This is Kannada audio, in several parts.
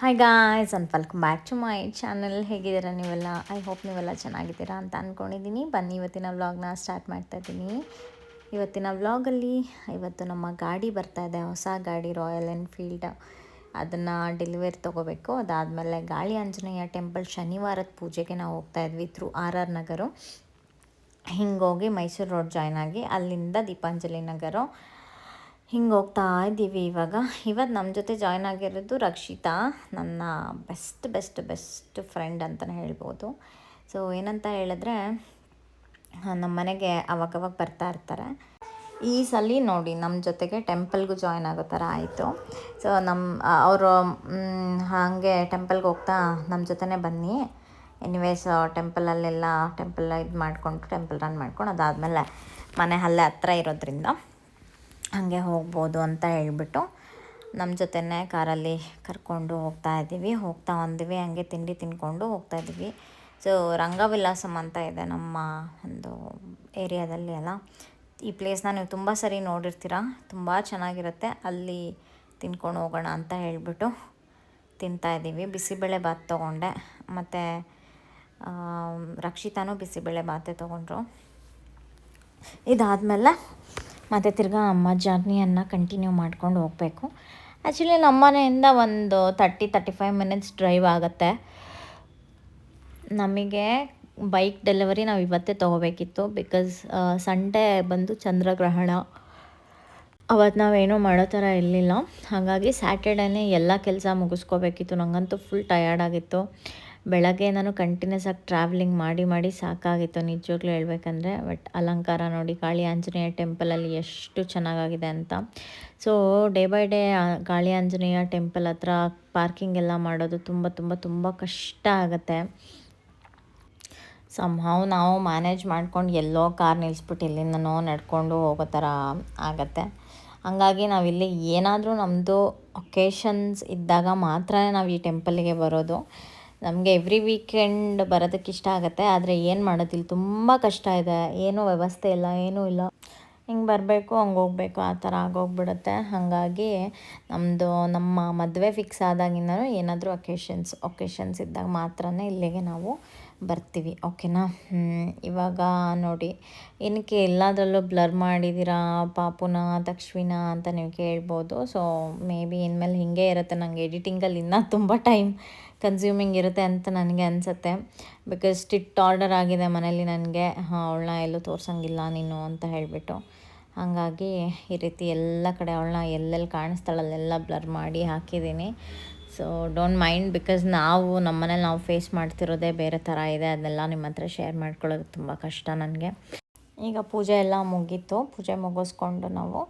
Hi guys and welcome back to my channel ಹೇಗಿದ್ದೀರಾ ನೀವೆಲ್ಲ? ಐ ಹೋಪ್ ನೀವೆಲ್ಲ ಚೆನ್ನಾಗಿದ್ದೀರಾ ಅಂತ ಅಂದ್ಕೊಂಡಿದ್ದೀನಿ ಬನ್ನಿ, ಇವತ್ತಿನ ವ್ಲಾಗ್ನ ಸ್ಟಾರ್ಟ್ ಮಾಡ್ತಾ ಇದ್ದೀನಿ. ಇವತ್ತಿನ ವ್ಲಾಗಲ್ಲಿ ಇವತ್ತು ನಮ್ಮ ಗಾಡಿ ಬರ್ತಾ ಇದೆ, ಹೊಸ ಗಾಡಿ ರಾಯಲ್ ಎನ್ಫೀಲ್ಡ್ ಅದನ್ನು ಡೆಲಿವರಿ ತೊಗೋಬೇಕು. ಅದಾದಮೇಲೆ ಗಾಳಿ ಆಂಜನೇಯ ಟೆಂಪಲ್ ಶನಿವಾರದ ಪೂಜೆಗೆ ನಾವು ಹೋಗ್ತಾ ಇದ್ವಿ ಥ್ರೂ ಆರ್ ಆರ್ ನಗರು. ಹಿಂಗೋಗಿ ಮೈಸೂರು ರೋಡ್ ಜಾಯ್ನ್ ಆಗಿ ಅಲ್ಲಿಂದ ದೀಪಾಂಜಲಿ ನಗರ. ಹಿಂಗೆ ಹೋಗ್ತಾ ಇದ್ದೀವಿ ಇವಾಗ. ಇವತ್ತು ನಮ್ಮ ಜೊತೆ ಜಾಯ್ನ್ ಆಗಿರೋದು ರಕ್ಷಿತಾ, ನನ್ನ ಬೆಸ್ಟ್ ಬೆಸ್ಟ್ ಬೆಸ್ಟ್ ಫ್ರೆಂಡ್ ಅಂತಲೇ ಹೇಳ್ಬೋದು. ಸೊ ಏನಂತ ಹೇಳಿದ್ರೆ ನಮ್ಮ ಮನೆಗೆ ಅವಾಗವಾಗ ಬರ್ತಾ ಇರ್ತಾರೆ. ಈ ಸಲ ನೋಡಿ ನಮ್ಮ ಜೊತೆಗೆ ಟೆಂಪಲ್ಗೂ ಜಾಯ್ನ್ ಆಗೋ ಥರ ಆಯಿತು. ಸೊ ನಮ್ಮ ಅವರು ಹಾಗೆ ಟೆಂಪಲ್ಗೆ ಹೋಗ್ತಾ ನಮ್ಮ ಜೊತೆನೇ ಬನ್ನಿ. ಎನಿವೇಸ್ ಟೆಂಪಲಲ್ಲೆಲ್ಲ ಟೆಂಪಲ್ ಇದು ಮಾಡಿಕೊಂಡು ಟೆಂಪಲ್ ರನ್ ಮಾಡ್ಕೊಂಡು ಅದಾದಮೇಲೆ ಮನೆ ಅಲ್ಲೇ ಹತ್ರ ಇರೋದ್ರಿಂದ. ಹಾಗೆ ಹೋಗ್ಬೋದು ಅಂತ ಹೇಳ್ಬಿಟ್ಟು ನಮ್ಮ ಜೊತೆನೇ ಕಾರಲ್ಲಿ ಕರ್ಕೊಂಡು ಹೋಗ್ತಾ ಇದ್ದೀವಿ. ಹೋಗ್ತಾ ಬಂದಿವಿ, ಹಂಗೆ ತಿಂಡಿ ತಿನ್ಕೊಂಡು ಹೋಗ್ತಾ ಇದ್ದೀವಿ. ಸೊ ರಂಗವಿಲಾಸಂ ಅಂತ ಇದೆ ನಮ್ಮ ಒಂದು ಏರಿಯಾದಲ್ಲಿ ಅಲ್ಲ ಈ ಪ್ಲೇಸ್ನ ನೀವು ತುಂಬ ಸರಿ ನೋಡಿರ್ತೀರ, ತುಂಬ ಚೆನ್ನಾಗಿರುತ್ತೆ. ಅಲ್ಲಿ ತಿನ್ಕೊಂಡು ಹೋಗೋಣ ಅಂತ ಹೇಳಿಬಿಟ್ಟು ತಿಂತಾ ಇದ್ದೀವಿ. ಬಿಸಿಬೇಳೆ ಬಾತ್ ತೊಗೊಂಡೆ. ಮತ್ತು ರಕ್ಷಿತಾನೂ ಬಿಸಿಬೇಳೆ ಬಾತೆ ತೊಗೊಂಡ್ರು. ಇದಾದಮೇಲೆ ಮತ್ತು ತಿರ್ಗಾ ನಮ್ಮ ಜರ್ನಿಯನ್ನು ಕಂಟಿನ್ಯೂ ಮಾಡ್ಕೊಂಡು ಹೋಗಬೇಕು. ಆ್ಯಕ್ಚುಲಿ ನಮ್ಮ ಮನೆಯಿಂದ ಒಂದು thirty thirty five minutes drive ಆಗುತ್ತೆ. ನಮಗೆ ಬೈಕ್ ಡೆಲಿವರಿ ನಾವು ಇವತ್ತೇ ತೊಗೋಬೇಕಿತ್ತು ಬಿಕಾಸ್ ಸಂಡೇ ಬಂದು ಚಂದ್ರಗ್ರಹಣ. ಅವತ್ತು ನಾವೇನೂ ಮಾಡೋ ಥರ ಇರಲಿಲ್ಲ. ಹಾಗಾಗಿ ಸ್ಯಾಟರ್ಡೇನೇ ಎಲ್ಲ ಕೆಲಸ ಮುಗಿಸ್ಕೋಬೇಕಿತ್ತು. ನನಗಂತೂ ಫುಲ್ ಟಯರ್ಡ್ ಆಗಿತ್ತು. ಬೆಳಗ್ಗೆ ನಾನು ಕಂಟಿನ್ಯೂಸ್ ಆಗಿ ಟ್ರಾವೆಲಿಂಗ್ ಮಾಡಿ ಮಾಡಿ ಸಾಕಾಗಿತ್ತು. ನಿಜವಾಗ್ಲೂ ಹೇಳ್ಬೇಕಂದ್ರೆ ಬಟ್ ಅಲಂಕಾರ ನೋಡಿ, ಕಾಳಿ ಆಂಜನೇಯ ಟೆಂಪಲಲ್ಲಿ ಎಷ್ಟು ಚೆನ್ನಾಗಾಗಿದೆ ಅಂತ. So day by day Kali Anjaneya temple ಹತ್ರ ಪಾರ್ಕಿಂಗ್ ಎಲ್ಲ ಮಾಡೋದು ತುಂಬ ತುಂಬ ತುಂಬ ಕಷ್ಟ ಆಗುತ್ತೆ. ಸಂಹಾವ್ ನಾವು ಮ್ಯಾನೇಜ್ ಮಾಡ್ಕೊಂಡು ಎಲ್ಲೋ ಕಾರ್ ನಿಲ್ಲಿಸ್ಬಿಟ್ಟು ಇಲ್ಲಿಂದನೋ ನಡ್ಕೊಂಡು ಹೋಗೋ ಥರ ಆಗತ್ತೆ. ಹಾಗಾಗಿ ನಾವಿಲ್ಲಿ ಏನಾದರೂ ನಮ್ಮದು ಒಕೇಶನ್ಸ್ ಇದ್ದಾಗ ಮಾತ್ರ ನಾವು ಈ ಟೆಂಪಲ್ಲಿಗೆ ಬರೋದು. ನಮಗೆ ಎವ್ರಿ ವೀಕೆಂಡ್ ಬರೋದಕ್ಕೆ ಇಷ್ಟ ಆಗುತ್ತೆ, ಆದರೆ ಏನು ಮಾಡೋದಿಲ್ಲ, ತುಂಬ ಕಷ್ಟ ಇದೆ. ಏನೂ ವ್ಯವಸ್ಥೆ ಇಲ್ಲ, ಏನೂ ಇಲ್ಲ. ಹಿಂಗೆ ಬರಬೇಕು, ಹಂಗೆ ಹೋಗ್ಬೇಕು, ಆ ಥರ ಆಗೋಗ್ಬಿಡುತ್ತೆ. ಹಾಗಾಗಿ ನಮ್ಮದು ನಮ್ಮ ಮದುವೆ ಫಿಕ್ಸ್ ಆದಾಗಿಂದನೂ ಏನಾದರೂ ಒಕೇಶನ್ಸ್ ಒಕೇಶನ್ಸ್ ಇದ್ದಾಗ ಮಾತ್ರ ಇಲ್ಲಿಗೆ ನಾವು ಬರ್ತೀವಿ ಓಕೆನಾ ಇವಾಗ ನೋಡಿ, ಏನಕ್ಕೆ ಎಲ್ಲದರಲ್ಲೂ ಬ್ಲರ್ ಮಾಡಿದ್ದೀರಾ, ಪಾಪುನ ತಕ್ಷವಿನ ಅಂತ ನೀವು ಕೇಳ್ಬೋದು. ಸೊ ಮೇ ಬಿ ಇನ್ಮೇಲೆ ಹೀಗೆ ಇರುತ್ತೆ ನನಗೆ ಎಡಿಟಿಂಗಲ್ಲಿ ಇನ್ನೂ ತುಂಬ ಟೈಮ್ ಕನ್ಸ್ಯೂಮಿಂಗ್ ಇರುತ್ತೆ ಅಂತ ನನಗೆ ಅನಿಸುತ್ತೆ. ಬಿಕಾಸ್ ಸ್ಟಿಟ್ ಆರ್ಡರ್ ಆಗಿದೆ ಮನೇಲಿ ನನಗೆ. ಹಾಂ, ಅವಳನ್ನ ಎಲ್ಲೂ ತೋರ್ಸೋಂಗಿಲ್ಲ ನೀನು ಅಂತ ಹೇಳಿಬಿಟ್ಟು. ಹಾಗಾಗಿ ಈ ರೀತಿ ಎಲ್ಲ ಕಡೆ ಅವಳನ್ನ ಎಲ್ಲೆಲ್ಲಿ ಕಾಣಿಸ್ತಾಳಲ್ಲೆಲ್ಲ ಬ್ಲರ್ ಮಾಡಿ ಹಾಕಿದ್ದೀನಿ. ಸೊ ಡೋಂಟ್ ಮೈಂಡ್ ಬಿಕಾಸ್ ನಾವು ನಮ್ಮ ಮನೇಲಿ ನಾವು ಫೇಸ್ ಮಾಡ್ತಿರೋದೇ ಬೇರೆ ಥರ ಇದೆ. ಅದನ್ನೆಲ್ಲ ನಿಮ್ಮ ಹತ್ರ ಶೇರ್ ಮಾಡ್ಕೊಳ್ಳೋದು ತುಂಬ ಕಷ್ಟ ನನಗೆ. ಈಗ ಪೂಜೆ ಎಲ್ಲ ಮುಗೀತು. ಪೂಜೆ ಮುಗಿಸ್ಕೊಂಡು ನಾವು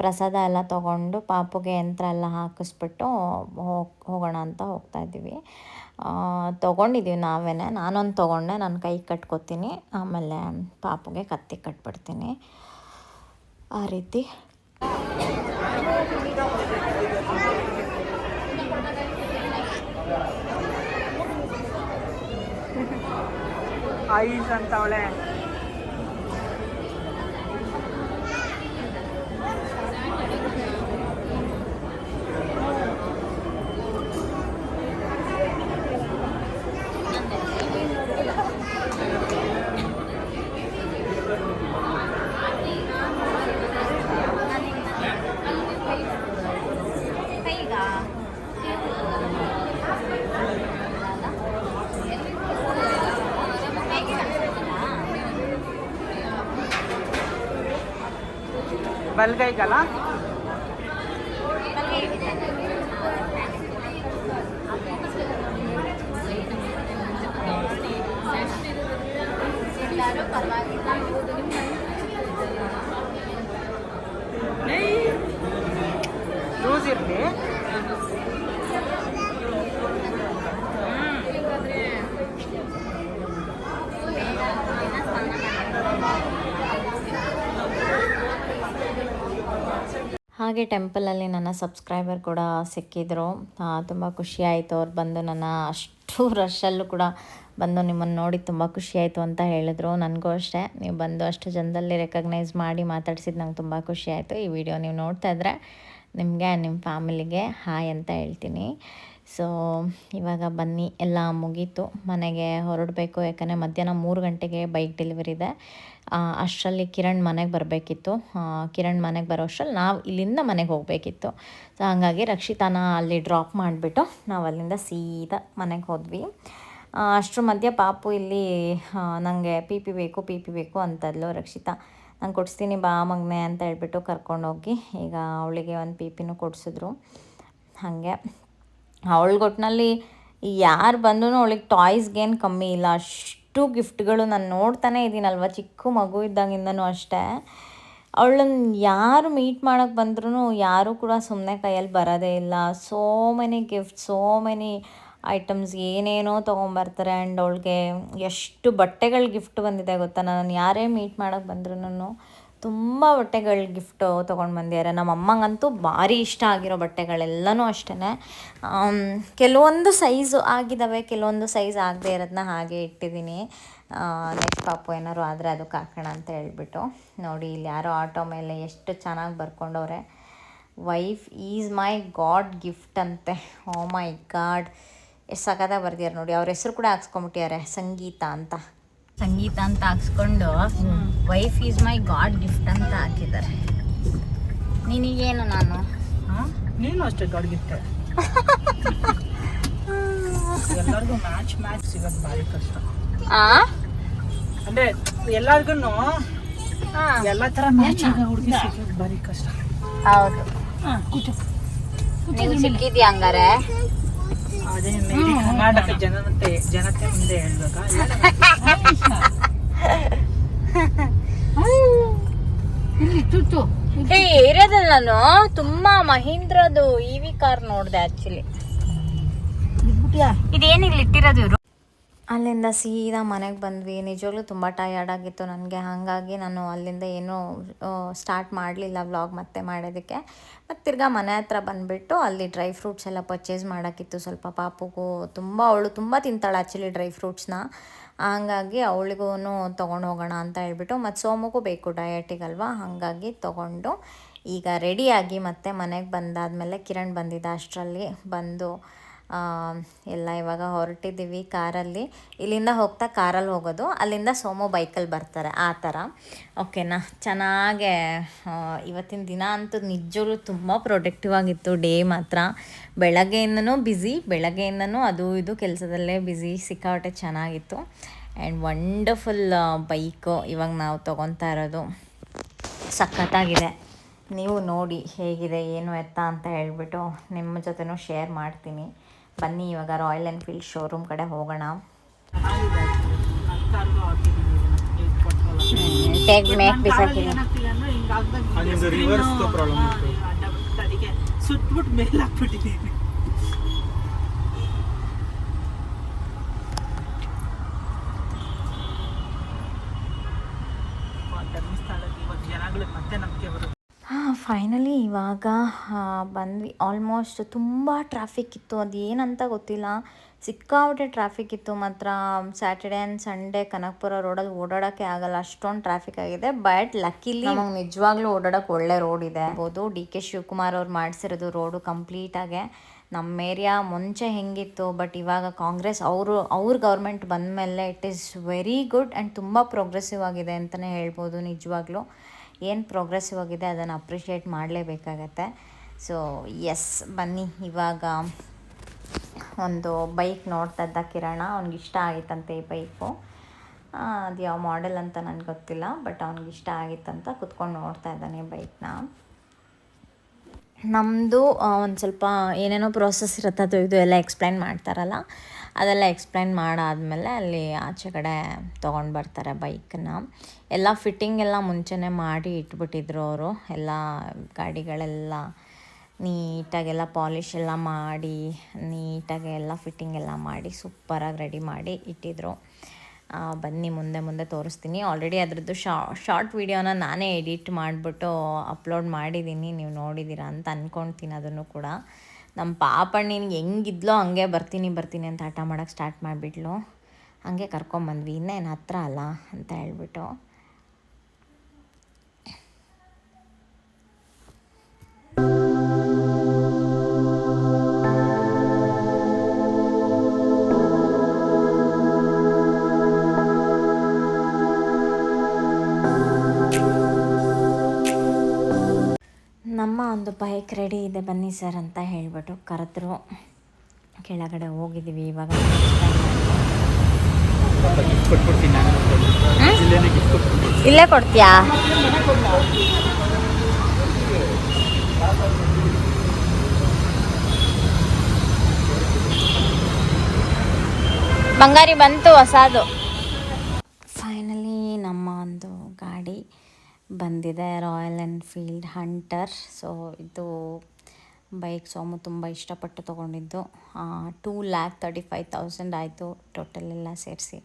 ಪ್ರಸಾದ ಎಲ್ಲ ತಗೊಂಡು ಪಾಪುಗೆ ಯಂತ್ರ ಎಲ್ಲ ಹಾಕಿಸ್ಬಿಟ್ಟು ಹೋಗೋಣ ಅಂತ ಹೋಗ್ತಾ ಇದ್ದೀವಿ. ತೊಗೊಂಡಿದ್ದೀವಿ ನಾವೇ ನಾನೊಂದು ತೊಗೊಂಡೆ ನನ್ನ ಕೈ ಕಟ್ಕೋತೀನಿ, ಆಮೇಲೆ ಪಾಪುಗೆ ಕತ್ತಿ ಕಟ್ಬಿಡ್ತೀನಿ. ಆ ರೀತಿ. ಐಸ್ ಅಂತವಳೆ ಬಲ್ಗೈಗಲ್ಲ ಲೂಸ್ ಇರಲಿ ಹಾಗೆ ಟೆಂಪಲಲ್ಲಿ ನನ್ನ ಸಬ್ಸ್ಕ್ರೈಬರ್ ಕೂಡ ಸಿಕ್ಕಿದ್ರು. ತುಂಬ ಖುಷಿಯಾಯಿತು ಅವ್ರು ಬಂದು ನನ್ನ ಅಷ್ಟು ರಶಲ್ಲೂ ಕೂಡ ಬಂದು ನಿಮ್ಮನ್ನು ನೋಡಿ ತುಂಬ ಖುಷಿಯಾಯಿತು ಅಂತ ಹೇಳಿದ್ರು. ನನಗೂ ಅಷ್ಟೇ. ನೀವು ಬಂದು ಅಷ್ಟು ಜನದಲ್ಲಿ ರೆಕಗ್ನೈಸ್ ಮಾಡಿ ಮಾತಾಡಿಸಿದ್ದು ನಂಗೆ ತುಂಬ ಖುಷಿಯಾಯಿತು ಈ ವಿಡಿಯೋ ನೀವು ನೋಡ್ತಾ ಇದ್ದರೆ ನಿಮಗೆ ನಿಮ್ಮ ಫ್ಯಾಮಿಲಿಗೆ ಹಾಯ್ ಅಂತ ಹೇಳ್ತೀನಿ. ಸೊ ಇವಾಗ ಬನ್ನಿ, ಎಲ್ಲ ಮುಗೀತು. ಮನೆಗೆ ಹೊರಡಬೇಕು, ಯಾಕಂದರೆ ಮಧ್ಯಾಹ್ನ ಮೂರು ಗಂಟೆಗೆ ಬೈಕ್ ಡೆಲಿವರಿ ಇದೆ. ಅಷ್ಟರಲ್ಲಿ ಕಿರಣ್ ಮನೆಗೆ ಬರಬೇಕಿತ್ತು. ಕಿರಣ್ ಮನೆಗೆ ಬರೋ ಅಷ್ಟರಲ್ಲಿ ನಾವು ಇಲ್ಲಿಂದ ಮನೆಗೆ ಹೋಗಬೇಕಿತ್ತು. ಸೊ ಹಾಗಾಗಿ ರಕ್ಷಿತಾನ ಅಲ್ಲಿ ಡ್ರಾಪ್ ಮಾಡಿಬಿಟ್ಟು ನಾವು ಅಲ್ಲಿಂದ ಸೀದಾ ಮನೆಗೆ ಹೋದ್ವಿ. ಅಷ್ಟರ ಮಧ್ಯೆ ಪಾಪು ಇಲ್ಲಿ ನನಗೆ ಪಿ ಪಿ ಬೇಕು ಪಿ ಪಿ ಬೇಕು ಅಂತದ್ಲು ರಕ್ಷಿತಾ. ನಾನು ಕೊಡಿಸ್ತೀನಿ, ಬಾ ಮಗನೆ ಅಂತ ಹೇಳ್ಬಿಟ್ಟು ಕರ್ಕೊಂಡೋಗಿ ಈಗ ಅವಳಿಗೆ ಒಂದು ಪಿ ಪಿನೂ ಕೊಡಿಸಿದ್ರು. ಹಾಗೆ ಅವಳಿಗೊಟ್ಟಿನಲ್ಲಿ ಯಾರು ಬಂದರೂ ಅವಳಿಗೆ ಟಾಯ್ಸ್ಗೇನು ಕಮ್ಮಿ ಇಲ್ಲ. ಅಷ್ಟು ಗಿಫ್ಟ್ಗಳು ನಾನು ನೋಡ್ತಾನೆ ಇದ್ದೀನಲ್ವ, ಚಿಕ್ಕ ಮಗು ಇದ್ದಾಗಿಂದನೂ ಅಷ್ಟೇ. ಅವಳನ್ನ ಯಾರು ಮೀಟ್ ಮಾಡೋಕ್ಕೆ ಬಂದ್ರೂ ಯಾರೂ ಕೂಡ ಸುಮ್ಮನೆ ಕೈಯಲ್ಲಿ ಬರೋದೇ ಇಲ್ಲ. So many gift so many items ಏನೇನೋ ತೊಗೊಂಬರ್ತಾರೆ ಆ್ಯಂಡ್ ಅವಳಿಗೆ ಎಷ್ಟು ಬಟ್ಟೆಗಳು ಗಿಫ್ಟ್ ಬಂದಿದೆ ಗೊತ್ತಾ? ನಾನು ಯಾರೇ ಮೀಟ್ ಮಾಡೋಕ್ಕೆ ಬಂದ್ರೂ ತುಂಬ ಬಟ್ಟೆಗಳು ಗಿಫ್ಟು ತೊಗೊಂಡು ಬಂದಿದ್ದಾರೆ ನಮ್ಮ ಅಮ್ಮಂಗಂತೂ ಭಾರಿ ಇಷ್ಟ ಆಗಿರೋ ಬಟ್ಟೆಗಳೆಲ್ಲನೂ ಅಷ್ಟೇ ಕೆಲವೊಂದು ಸೈಜು ಆಗಿದ್ದಾವೆ ಕೆಲವೊಂದು ಸೈಜ್ ಆಗದೆ ಇರೋದನ್ನ ಹಾಗೆ ಇಟ್ಟಿದ್ದೀನಿ ನೆಕ್ಸ್ಟ್ ಪಾಪು ಏನಾದ್ರು ಆದರೆ ಅದಕ್ಕೆ ಹಾಕೋಣ ಅಂತ ಹೇಳ್ಬಿಟ್ಟು. ನೋಡಿ, ಇಲ್ಲಿ ಯಾರೋ ಆಟೋ ಮೇಲೆ ಎಷ್ಟು ಚೆನ್ನಾಗಿ ಬರ್ಕೊಂಡವ್ರೆ. Wife is my God gift ಅಂತೆ. ಓ ಮೈ ಗಾಡ್ ಎಷ್ಟು ಸಖತ್ತಾಗಿ ಬರ್ದಿಯಾರ ನೋಡಿ ಅವ್ರ ಹೆಸರು ಕೂಡ ಹಾಕ್ಸ್ಕೊಂಡ್ಬಿಟ್ಟಿದ್ದಾರೆ ಸಂಗೀತ ಅಂತ. ಸಂಗೀತ ಅಂತ ಹಾಕ್ಸ್ಕೊಂಡು wife is my God gift ಅಂತ ಹಾಕಿದ್ದಾರೆ. ನಿನಗೇನು ನಾನು? ನೀನು ಅಷ್ಟೇ ಗಾಡ್ ಗಿಫ್ಟ್ ಎಲ್ಲರಿಗೂ ಮ್ಯಾಚ್ ಮ್ಯಾಚ್ ಸಿಗೋದು ಭಾರಿ ಕಷ್ಟ. ಆ? ಅಂದ್ರೆ ಎಲ್ಲಾರ್ಗು ಎಲ್ಲ ತರ ಮ್ಯಾಚ್ ಹುಡುಗಿ ಸಿಗೋದು ಭಾರಿ ಕಷ್ಟ. ಹೌದು. ನೀವು ಸಿಕ್ಕಿದ್ಯಾ ಹಂಗಾರೆ? ಅದೇ ಮೇರಿ ಕರ್ನಾಟಕ ಜನತೆ ಜನತೆ ಮುಂದೆ ಹೇಳ್ಬೇಕಾ? ಏ ಇರೋದಲ್ಲ ನಾನು ತುಂಬಾ ಮಹೀಂದ್ರದು ಇ ವಿ ಕಾರ್ ನೋಡಿದೆ ಆಕ್ಚುಲಿ ಇದೇನಿಲ್ಲ ಇಟ್ಟಿರೋದು ಇವರು? ಅಲ್ಲಿಂದ ಸೀದಾ ಮನೆಗೆ ಬಂದ್ವಿ. ನಿಜವಾಗ್ಲೂ ತುಂಬ ಟಯರ್ಡ್ ಆಗಿತ್ತು ನನಗೆ. ಹಾಗಾಗಿ ನಾನು ಅಲ್ಲಿಂದ ಏನೂ ಸ್ಟಾರ್ಟ್ ಮಾಡಲಿಲ್ಲ ವ್ಲಾಗ್ ಮತ್ತೆ ಮಾಡೋದಕ್ಕೆ. ಮತ್ತು ತಿರ್ಗಾ ಮನೆ ಹತ್ರ ಬಂದುಬಿಟ್ಟು ಅಲ್ಲಿ ಡ್ರೈ ಫ್ರೂಟ್ಸ್ ಎಲ್ಲ ಪರ್ಚೇಸ್ ಮಾಡೋಕ್ಕಿತ್ತು ಸ್ವಲ್ಪ ಪಾಪುಗೂ. ತುಂಬ ಅವಳು ತುಂಬ ತಿಂತಾಳೆ ಆ್ಯಕ್ಚುಲಿ ಡ್ರೈ ಫ್ರೂಟ್ಸ್ನ ಹಾಗಾಗಿ ಅವಳಿಗೂ ತೊಗೊಂಡು ಹೋಗೋಣ ಅಂತ ಹೇಳ್ಬಿಟ್ಟು ಮತ್ತು ಸೋಮಗೂ ಬೇಕು ಡಯಟಿಗಲ್ವಾ ಹಾಗಾಗಿ ತೊಗೊಂಡು ಈಗ ರೆಡಿಯಾಗಿ ಮತ್ತೆ ಮನೆಗೆ ಬಂದಾದಮೇಲೆ ಕಿರಣ್ ಬಂದಿದ್ದ ಅಷ್ಟರಲ್ಲಿ ಬಂದು ಎಲ್ಲ ಇವಾಗ ಹೊರಟಿದ್ದೀವಿ ಕಾರಲ್ಲಿ. ಇಲ್ಲಿಂದ ಹೋಗ್ತಾ ಕಾರಲ್ಲಿ ಹೋಗೋದು. ಅಲ್ಲಿಂದ ಸೋಮೋ ಬೈಕಲ್ಲಿ ಬರ್ತಾರೆ, ಆ ಥರ. ಓಕೆನಾ? ಚೆನ್ನಾಗೆ ಇವತ್ತಿನ ದಿನ ಅಂತೂ ನಿಜರು ತುಂಬ ಪ್ರೊಡಕ್ಟಿವ್ ಆಗಿತ್ತು, ಡೇ ಮಾತ್ರ. ಬೆಳಗ್ಗೆಯಿಂದನೂ ಬ್ಯುಸಿ ಬೆಳಗ್ಗೆಯಿಂದನೂ ಅದು ಇದು ಕೆಲಸದಲ್ಲೇ ಬ್ಯುಸಿ ಸಿಕ್ಕಾಪಟ್ಟೆ ಚೆನ್ನಾಗಿತ್ತು. ಆ್ಯಂಡ್ ವಂಡರ್ಫುಲ್ ಬೈಕು ಇವಾಗ ನಾವು ತೊಗೊತಾ ಇರೋದು. ಸಖತ್ತಾಗಿದೆ. ನೀವು ನೋಡಿ ಹೇಗಿದೆ, ಏನು ಎತ್ತ ಅಂತ ಹೇಳಿಬಿಟ್ಟು ನಿಮ್ಮ ಜೊತೆನೂ ಶೇರ್ ಮಾಡ್ತೀನಿ. ಬನ್ನಿ ಇವಾಗ ರಾಯಲ್ ಎನ್ಫೀಲ್ಡ್ ಶೋರೂಮ್ ಕಡೆ ಹೋಗೋಣ. ಟೇಕ್ ಮೇಕ್ ಸುಟ್ಬಿಟ್ಟು ಮೇಲೆ ಹಾಕ್ಬಿಟ್ಟಿದ್ದೀನಿ ಫೈನಲಿ ಇವಾಗ ಬಂದ್ವಿ. ಆಲ್ಮೋಸ್ಟ್ ತುಂಬ ಟ್ರಾಫಿಕ್ ಇತ್ತು. ಅದು ಏನಂತ ಗೊತ್ತಿಲ್ಲ. ಸಿಕ್ಕಾಪಟ್ಟೆ ಟ್ರಾಫಿಕ್ ಇತ್ತು. ಮಾತ್ರ ಸ್ಯಾಟರ್ಡೆ ಆ್ಯಂಡ್ ಸಂಡೇ ಕನಕಪುರ ರೋಡಲ್ಲಿ ಓಡಾಡೋಕ್ಕೆ ಆಗಲ್ಲ. ಅಷ್ಟೊಂದು ಟ್ರಾಫಿಕ್ ಆಗಿದೆ. ಬಟ್ ಲಕ್ಕಿಲಿ ನಮಗೆ ನಿಜವಾಗ್ಲೂ ಓಡಾಡೋಕೆ ಒಳ್ಳೆ ರೋಡ್ ಇದೆ. ಹೌದು ಡಿ ಕೆ ಶಿವಕುಮಾರ್ ಅವ್ರು ಮಾಡಿಸಿರೋದು ರೋಡು ಕಂಪ್ಲೀಟಾಗೆ ನಮ್ಮ ಏರಿಯಾ ಮುಂಚೆ ಹೆಂಗಿತ್ತು ಬಟ್ ಇವಾಗ ಕಾಂಗ್ರೆಸ್ ಅವರು ಅವ್ರ ಗೌರ್ಮೆಂಟ್ ಬಂದಮೇಲೆ it is very good and ತುಂಬ ಪ್ರೋಗ್ರೆಸಿವ್ ಆಗಿದೆ ಅಂತಲೇ ಹೇಳ್ಬೋದು ನಿಜವಾಗ್ಲೂ. ಏನು ಪ್ರೋಗ್ರೆಸಿವ್ ಆಗಿದೆ ಅದನ್ನು ಅಪ್ರಿಷಿಯೇಟ್ ಮಾಡಲೇಬೇಕಾಗತ್ತೆ. ಸೊ ಎಸ್ ಬನ್ನಿ, ಇವಾಗ ಒಂದು ಬೈಕ್ ನೋಡ್ತಾ ಇದ್ದ ಕಿರಣ. ಅವ್ನಿಗೆ ಇಷ್ಟ ಆಗಿತ್ತಂತೆ ಈ ಬೈಕು ಅದು ಯಾವ ಮಾಡೆಲ್ ಅಂತ ನನಗೆ ಗೊತ್ತಿಲ್ಲ ಬಟ್ ಅವ್ನಿಗೆ ಇಷ್ಟ ಆಗಿತ್ತಂತ ಕುತ್ಕೊಂಡು ನೋಡ್ತಾ ಇದ್ದಾನೆ ಬೈಕ್ನ ನಮ್ಮದು ಒಂದು ಸ್ವಲ್ಪ ಏನೇನೋ ಪ್ರೋಸೆಸ್ ಇರುತ್ತೆ ಅದು ಇದು ಎಲ್ಲ ಎಕ್ಸ್ಪ್ಲೈನ್ ಮಾಡ್ತಾರಲ್ಲ, ಅದೆಲ್ಲ ಎಕ್ಸ್ಪ್ಲೈನ್ ಮಾಡಾದಮೇಲೆ ಅಲ್ಲಿ ಆಚೆ ಕಡೆ ತೊಗೊಂಡು ಬರ್ತಾರೆ ಬೈಕನ್ನ ಎಲ್ಲ ಫಿಟ್ಟಿಂಗ್ ಎಲ್ಲ ಮುಂಚೆನೇ ಮಾಡಿ ಇಟ್ಬಿಟ್ಟಿದ್ರು ಅವರು. ಎಲ್ಲ ಗಾಡಿಗಳೆಲ್ಲ ನೀಟಾಗೆಲ್ಲ ಪಾಲಿಶ್ ಎಲ್ಲ ಮಾಡಿ, ನೀಟಾಗಿ ಎಲ್ಲ ಫಿಟ್ಟಿಂಗ್ ಎಲ್ಲ ಮಾಡಿ ಸೂಪರಾಗಿ ರೆಡಿ ಮಾಡಿ ಇಟ್ಟಿದ್ರು. ಬನ್ನಿ ಮುಂದೆ ಮುಂದೆ ತೋರಿಸ್ತೀನಿ. ಆಲ್ರೆಡಿ ಅದರದ್ದು ಶಾರ್ಟ್ ವಿಡಿಯೋನ ನಾನೇ ಎಡಿಟ್ ಮಾಡಿಬಿಟ್ಟು ಅಪ್ಲೋಡ್ ಮಾಡಿದ್ದೀನಿ ನೀವು ನೋಡಿದ್ದೀರಾ ಅಂತ ಅಂದ್ಕೊಳ್ತೀನಿ ಅದನ್ನು ಕೂಡ. ನಮ್ಮ ಪಾಪ ನಿನ್ಗೆ ಹೆಂಗಿದ್ಲೋ ಹಂಗೆ ಬರ್ತೀನಿ ಬರ್ತೀನಿ ಅಂತ ಹಠ ಮಾಡೋಕ್ಕೆ ಸ್ಟಾರ್ಟ್ ಮಾಡಿಬಿಟ್ಲು. ಹಂಗೆ ಕರ್ಕೊಂಬಂದ್ವಿ. ಇನ್ನೇನು ಹತ್ರ ಅಲ್ಲ ಅಂತ ಹೇಳ್ಬಿಟ್ಟು. ಬೈಕ್ ರೆಡಿ ಇದೆ, ಬನ್ನಿ ಸರ್ ಅಂತ ಹೇಳಿಬಿಟ್ಟು ಕರೆದ್ರು. ಕೆಳಗಡೆ ಹೋಗಿದ್ದೀವಿ, ಇವಾಗ ಇಲ್ಲೇ ಕೊಡ್ತೀಯಾ? ಬಂಗಾರಿ ಬಂತು ಹೊಸದು ಫೈನಲಿ ನಮ್ಮ ಒಂದು ಗಾಡಿ ಬಂದಿದೆ ರಾಯಲ್ ಎನ್ಫೀಲ್ಡ್ ಹಂಟರ್ ಸೊ ಇದು ಬೈಕ್ ಸೋಮು ತುಂಬ ಇಷ್ಟಪಟ್ಟು ತೊಗೊಂಡಿದ್ದು. Two lakh thirty five thousand ಆಯಿತು ಟೋಟಲ್ ಎಲ್ಲ ಸೇರಿಸಿ.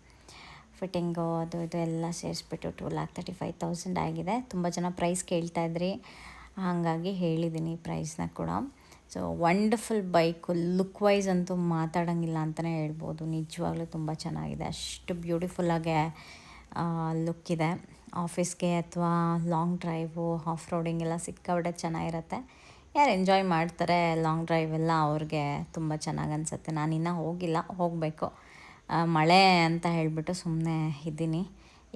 ಫಿಟ್ಟಿಂಗು ಅದು, ಇದು ಎಲ್ಲ ಸೇರಿಸ್ಬಿಟ್ಟು two lakh thirty five thousand ಆಗಿದೆ. ತುಂಬ ಜನ ಪ್ರೈಸ್ ಕೇಳ್ತಾಯಿದ್ರಿ ಹಾಗಾಗಿ ಹೇಳಿದ್ದೀನಿ ಪ್ರೈಸ್ನ ಕೂಡ. So wonderful bike look wise ಅಂತೂ ಮಾತಾಡೋಂಗಿಲ್ಲ ಅಂತಲೇ ಹೇಳ್ಬೋದು. ನಿಜವಾಗ್ಲೂ ತುಂಬ ಚೆನ್ನಾಗಿದೆ. ಅಷ್ಟು ಬ್ಯೂಟಿಫುಲ್ಲಾಗೆ ಲುಕ್ ಇದೆ. ಆಫೀಸ್ಗೆ ಅಥವಾ ಲಾಂಗ್ ಡ್ರೈವು ಆಫ್ ರೋಡಿಂಗ್ ಎಲ್ಲ ಸಿಕ್ಕಾಬಿಟ್ಟೆ ಚೆನ್ನಾಗಿರುತ್ತೆ. ಯಾರು ಎಂಜಾಯ್ ಮಾಡ್ತಾರೆ ಲಾಂಗ್ ಡ್ರೈವ್ ಎಲ್ಲ ಅವ್ರಿಗೆ ತುಂಬ ಚೆನ್ನಾಗಿ ಅನಿಸುತ್ತೆ. ನಾನು ಇನ್ನೂ ಹೋಗಿಲ್ಲ, ಹೋಗಬೇಕು. ಮಳೆ ಅಂತ ಹೇಳಿಬಿಟ್ಟು ಸುಮ್ಮನೆ ಇದ್ದೀನಿ.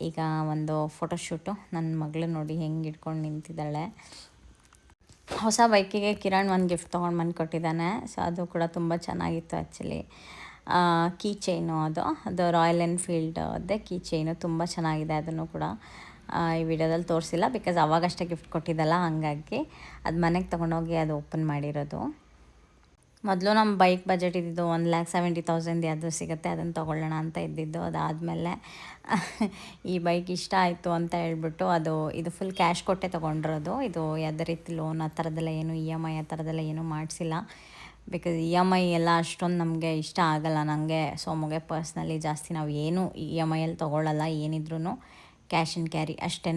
ಈಗ ಒಂದು ಫೋಟೋಶೂಟು ನನ್ನ ಮಗಳು ನೋಡಿ ಹೆಂಗೆ ಇಟ್ಕೊಂಡು ನಿಂತಿದ್ದಾಳೆ. ಹೊಸ ಬೈಕಿಗೆ ಕಿರಣ್ ಒಂದು ಗಿಫ್ಟ್ ತೊಗೊಂಡು ಬಂದು ಕೊಟ್ಟಿದ್ದಾನೆ ಸೊ ಅದು ಕೂಡ ತುಂಬ ಚೆನ್ನಾಗಿತ್ತು ಆ್ಯಕ್ಚುಲಿ ಕೀ ಚೈನು ಅದು ಅದು ರಾಯಲ್ ಎನ್ಫೀಲ್ಡ್ ಅದೇ ಕೀ ಚೈನು ತುಂಬ ಚೆನ್ನಾಗಿದೆ ಅದನ್ನು ಕೂಡ ಈ ವಿಡಿಯೋದಲ್ಲಿ ತೋರಿಸಿಲ್ಲ ಬಿಕಾಸ್ ಅವಾಗಷ್ಟೇ ಗಿಫ್ಟ್ ಕೊಟ್ಟಿದ್ದಲ್ಲ, ಹಂಗಾಗಿ ಅದು ಮನೆಗೆ ತೊಗೊಂಡೋಗಿ ಅದು ಓಪನ್ ಮಾಡಿರೋದು. ಮೊದಲು ನಮ್ಮ ಬೈಕ್ ಬಜೆಟ್ ಇದ್ದಿದ್ದು ಒನ್ ಲ್ಯಾಕ್ ಸೆವೆಂಟಿ ತೌಸಂಡ್ ಯಾವುದು ಸಿಗುತ್ತೆ ಅದನ್ನು ತೊಗೊಳ್ಳೋಣ ಅಂತ ಇದ್ದಿದ್ದು, ಅದಾದಮೇಲೆ ಈ ಬೈಕ್ ಇಷ್ಟ ಆಯಿತು ಅಂತ ಹೇಳ್ಬಿಟ್ಟು ಅದು, ಇದು ಫುಲ್ ಕ್ಯಾಶ್ ಕೊಟ್ಟೆ ತೊಗೊಂಡಿರೋದು. ಇದು ಯಾವುದೇ ರೀತಿ ಲೋನ್ ಆ ಥರದ್ದೆಲ್ಲ ಏನು ಇ ಎಂ ಐ ಆ ಥರದ್ದೆಲ್ಲ ಏನೂ ಮಾಡಿಸಿಲ್ಲ. ಬಿಕಾಸ್ ಇ ಎಂ ಐ ಎಲ್ಲ ಅಷ್ಟೊಂದು ನಮಗೆ ಇಷ್ಟ ಆಗಲ್ಲ. ನನಗೆ ಸೋಮುಗೆ ಪರ್ಸ್ನಲಿ ಜಾಸ್ತಿ ನಾವು ಏನು ಇ ಎಂ ಐಯಲ್ಲಿ ತೊಗೊಳ್ಳಲ್ಲ ಏನಿದ್ರೂ ಕ್ಯಾಶ್ ಆ್ಯಂಡ್ ಕ್ಯಾರಿ ಅಷ್ಟೇ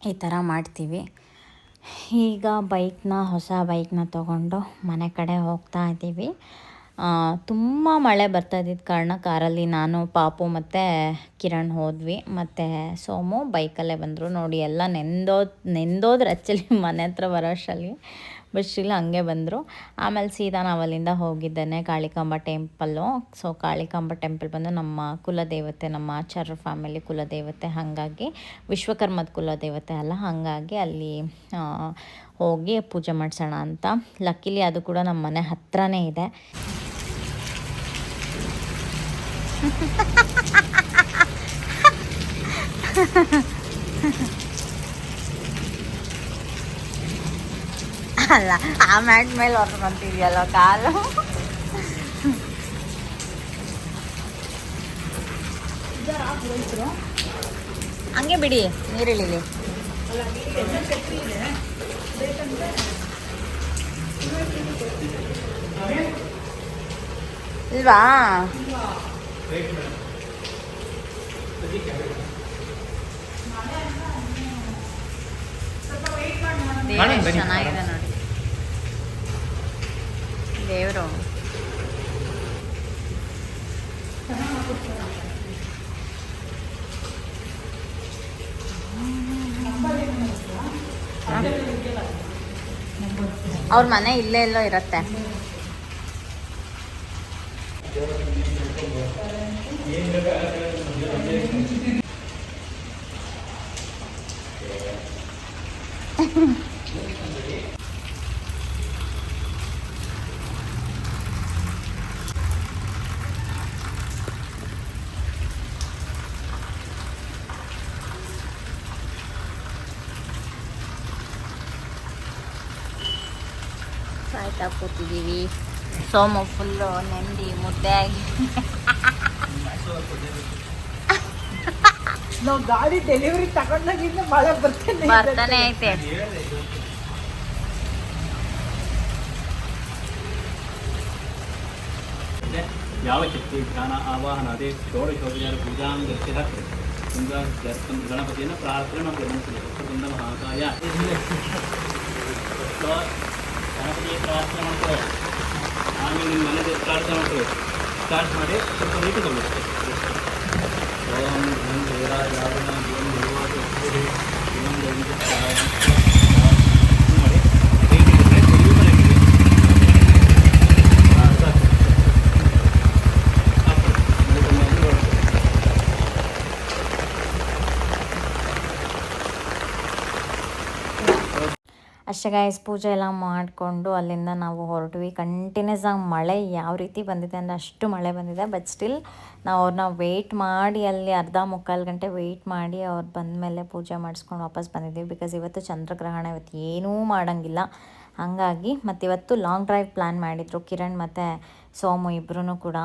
ಈ ಥರ ಮಾಡ್ತೀವಿ. ಈಗ ಬೈಕ್ನ ಹೊಸ ಬೈಕ್ನ ತೊಗೊಂಡು ಮನೆ ಕಡೆ ಹೋಗ್ತಾ ಇದ್ದೀವಿ. ತುಂಬ ಮಳೆ ಬರ್ತಾ ಇದ್ದಿದ್ದ ಕಾರಣ ಕಾರಲ್ಲಿ ನಾನು, ಪಾಪು ಮತ್ತು ಕಿರಣ್ ಹೋದ್ವಿ. ಮತ್ತು ಸೋಮು ಬೈಕಲ್ಲೇ ಬಂದರು. ನೋಡಿ ಎಲ್ಲ ನೆಂದೋದ್ ನೆಂದೋದ್ರೆ ಆ್ಯಕ್ಚುಲಿ ಮನೆ ಹತ್ರ ಬರೋ ಸ್ಟಿಲ್ ಹಂಗೆ ಬಂದರು. ಆಮೇಲೆ ಸೀದಾ ನಾವು ಅಲ್ಲಿಂದ ಹೋಗಿದ್ದೇನೆ Kalikamba temple so Kalikamba temple ಬಂದು ನಮ್ಮ ಕುಲದೇವತೆ, ನಮ್ಮ ಆಚಾರ್ಯ ಫ್ಯಾಮಿಲಿ ಕುಲದೇವತೆ ಹಾಗಾಗಿ, ವಿಶ್ವಕರ್ಮದ ಕುಲದೇವತೆ ಅಲ್ಲ, ಹಾಗಾಗಿ ಅಲ್ಲಿ ಹೋಗಿ ಪೂಜೆ ಮಾಡಿಸೋಣ ಅಂತ. ಲಕ್ಕಿಲಿ ಅದು ಕೂಡ ನಮ್ಮ ಮನೆ ಹತ್ರನೇ ಇದೆ. ಅಲ್ಲ ಆ ಮ್ಯಾಟ್ ಮೇಲೆ ಹೊರ್ಕೊಂತಿದ್ಯಲ್ಲ ಕಾಲು ಹಂಗೆ ಬಿಡಿ ನೀರಿಳಿಲಿ. ಇಲ್ವಾ? ದೇವ್ರು ಎಷ್ಟ್ ಚೆನ್ನಾಗಿದೆ ನೋಡಿ. ದೇವರು. ಅವ್ರ ಮನೆ ಇಲ್ಲೇ ಎಲ್ಲೋ ಇರತ್ತೆ. ಸಾಯ್ತಾ ಕೂತಿದ್ದೀವಿ ಸೋಮು ಫುಲ್ಲು ನೆಮ್ಮದಿ ಮುದ್ದೆ ಆಗಿ ನಾವು ಗಾಡಿ ಡೆಲಿವರಿ ತಗೊಂಡಾಗಿಂದ ಮಳೆ ಬರ್ತಾನೆ ಬರ್ತಾನೆ ಐತೆ. ಯಾವ ಶಕ್ತಿ ಧ್ಯಾನ ಆವಾಹನ ಅದೇ ಷೋಡಶೋಪಚಾರ ಪೂಜಾಂ ತುಂಗ ಗಣಪತಿಯನ್ನು ಪ್ರಾರ್ಥನೆ ಮನಸ್ಸಲ್ಲಿ ವೃಂದ ಮಹಾಕಾಯ. ಗಣಪತಿಯ ಪ್ರಾರ್ಥನೆ ಮಾಡ್ತೇವೆ ಆಮೇಲೆ ನಿಮ್ಮ ಮನೆಗೆ ಪ್ರಾರ್ಥನೆ ಮಾಡ್ತೇವೆ ಸ್ಟಾರ್ಟ್ ಮಾಡಿ ಸ್ವಲ್ಪ ನೀಟು ತಗೊಳ್ಳಿ ಓಂ ಧನ್ ದೇವರಾಜ ಆವರಣ ಓಂ ಉಪರಿ ಓಂ ವೆಂಕಟೇಶಾಯ ಮಾಡಿ ಹೇಗಿದ್ರೆ ನೀವು ಮನೆಗೆ ಹಾಂ ಸಾಕು ಅಷ್ಟು ಗಾಯ್ಸ್ ಪೂಜೆ ಎಲ್ಲ ಮಾಡಿಕೊಂಡು ಅಲ್ಲಿಂದ ನಾವು ಹೊರಟ್ವಿ. ಕಂಟಿನ್ಯೂಸ್ ಆಗಿ ಮಳೆ ಯಾವ ರೀತಿ ಬಂದಿದೆ ಅಂದರೆ ಅಷ್ಟು ಮಳೆ ಬಂದಿದೆ. ಬಟ್ ಸ್ಟಿಲ್ ನಾವು ಅವ್ರನ್ನ ವೆಯ್ಟ್ ಮಾಡಿ, ಅಲ್ಲಿ ಅರ್ಧ ಮುಕ್ಕಾಲು ಗಂಟೆ ವೆಯ್ಟ್ ಮಾಡಿ ಅವ್ರು ಬಂದ ಮೇಲೆ ಪೂಜೆ ಮಾಡಿಸ್ಕೊಂಡು ವಾಪಸ್ ಬಂದಿದ್ದೀವಿ. ಬಿಕಾಸ್ ಇವತ್ತು ಚಂದ್ರಗ್ರಹಣ ಇವತ್ತು ಏನೂ ಮಾಡೋಂಗಿಲ್ಲ. ಹಾಗಾಗಿ ಮತ್ತು ಇವತ್ತು ಲಾಂಗ್ ಡ್ರೈವ್ ಪ್ಲ್ಯಾನ್ ಮಾಡಿದರು. ಕಿರಣ್ ಮತ್ತು ಸೋಮು ಇಬ್ಬರೂ ಕೂಡ.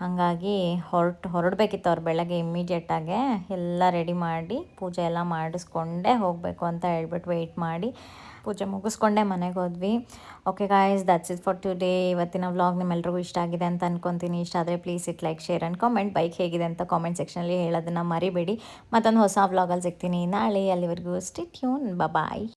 ಹಾಗಾಗಿ ಹೊರಟು, ಹೊರಡಬೇಕಿತ್ತು ಅವ್ರು ಬೆಳಗ್ಗೆ ಇಮ್ಮಿಡಿಯೇಟಾಗೆ ಎಲ್ಲ ರೆಡಿ ಮಾಡಿ ಪೂಜೆ ಎಲ್ಲ ಮಾಡಿಸ್ಕೊಂಡೇ ಹೋಗಬೇಕು ಅಂತ ಹೇಳ್ಬಿಟ್ಟು ವೆಯ್ಟ್ ಮಾಡಿ. ಪೂಜೆ ಮುಗಿಸ್ಕೊಂಡೆ ಮನೆಗೆ ಹೋದ್ವಿ. Okay guys that's it for today ಇವತ್ತಿನ ವ್ಲಾಗ್ ನಿಮ್ಮೆಲ್ರಿಗೂ ಇಷ್ಟ ಆಗಿದೆ ಅಂತ ಅನ್ಕೊತೀನಿ. ಇಷ್ಟ ಆದರೆ please hit like share and comment bike ಹೇಗಿದೆ ಅಂತ ಕಾಮೆಂಟ್ ಸೆಕ್ಷನಲ್ಲಿ ಹೇಳೋದನ್ನು ಮರಿಬೇಡಿ. ಮತ್ತೊಂದು ಹೊಸ ವ್ಲಾಗಲ್ಲಿ ಸಿಗ್ತೀನಿ. ನಾಳೆ ಅಲ್ಲಿವರೆಗೂ ಸ್ಟಿಟ್ಯೂನ್ ಬಾಯ್